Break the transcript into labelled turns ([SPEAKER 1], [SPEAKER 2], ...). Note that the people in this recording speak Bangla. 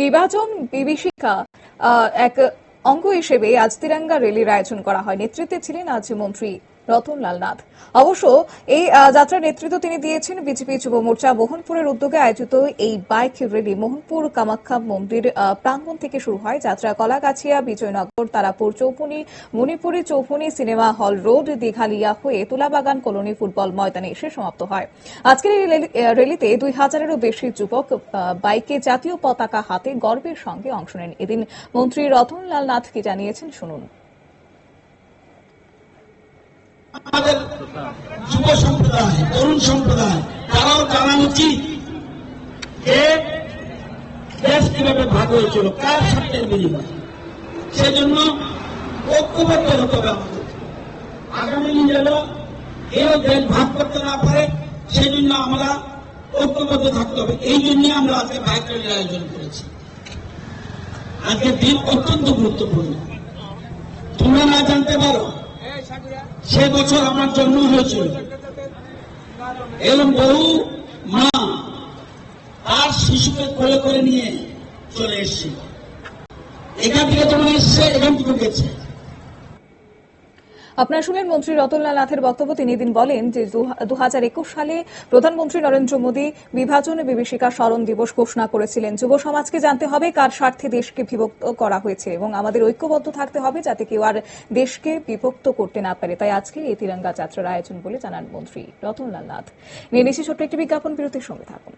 [SPEAKER 1] বিভাজন বিভীষিকা এক অঙ্গ হিসেবে আজ তিরঙ্গা র্যালির আয়োজন করা হয়। নেতৃত্বে ছিলেন আজ মন্ত্রী রতনলাল নাথ। অবশ্য এই যাত্রার নেতৃত্ব তিনি দিয়েছেন বিজেপি যুব মোর্চা মোহনপুরের উদ্যোগে আয়োজিত এই বাইক র্যালি মোহনপুর কামাখ্যা মন্দির প্রাঙ্গণ থেকে শুরু হয় যাত্রা। Kalagachhia, Bijoynagar, Tarapur, Choupuni, Manipuri Choupuni cinema hall road, Dighalia হয়ে তুলাবাগান, কলোনি ফুটবল ময়দানে এসে সমাপ্ত হয়। আজকের এই র্যালিতে দুই হাজারেরও বেশি যুবক বাইকে জাতীয় পতাকা হাতে গর্বের সঙ্গে অংশ নেন। এদিন মন্ত্রী রতনলাল নাথ কি জানিয়েছেন, শুনুন।
[SPEAKER 2] আমাদের যুব সম্প্রদায়, তরুণ সম্প্রদায়, তারাও জানা উচিত যে দেশ কীভাবে ভাগ হয়েছিল, কার স্বার্থের বিনিময়ে। সেজন্য ঐক্যবদ্ধ হতে হবে আমাদের। আগামী দিন যেন কেউ দেশ ভাগ করতে না পারে, সেজন্য আমরা ঐক্যবদ্ধ থাকতে হবে। এই জন্য আমরা আজকে বাইক র্যালির আয়োজন করেছি। আজকের দিন অত্যন্ত গুরুত্বপূর্ণ। তোমরা না জানতে পারো সে বছর আমার জন্ম হয়েছিল। এবং বহু মা তার শিশুকে কোলে করে নিয়ে চলে এসছে এখান থেকে যখন এসছে, এখান থেকে গেছে।
[SPEAKER 1] আপনারা শুনলেন মন্ত্রী রতনলাল নাথের বক্তব্য। তিনি দিন বলেন যে, দু হাজার একুশ সালে প্রধানমন্ত্রী নরেন্দ্র মোদী বিভাজন বিভীষিকা স্মরণ দিবস ঘোষণা করেছিলেন। যুব সমাজকে জানতে হবে কার স্বার্থে দেশকে বিভক্ত করা হয়েছে এবং আমাদের ঐক্যবদ্ধ থাকতে হবে যাতে কেউ আর দেশকে বিভক্ত করতে না পারে। তাই আজকে এই তিরঙ্গা যাত্রার আয়োজন বলে জানান মন্ত্রী রতনলাল নাথ। নিয়ে নিচ্ছি ছোট্ট একটি বিজ্ঞাপন, বিরতির সঙ্গে থাকুন।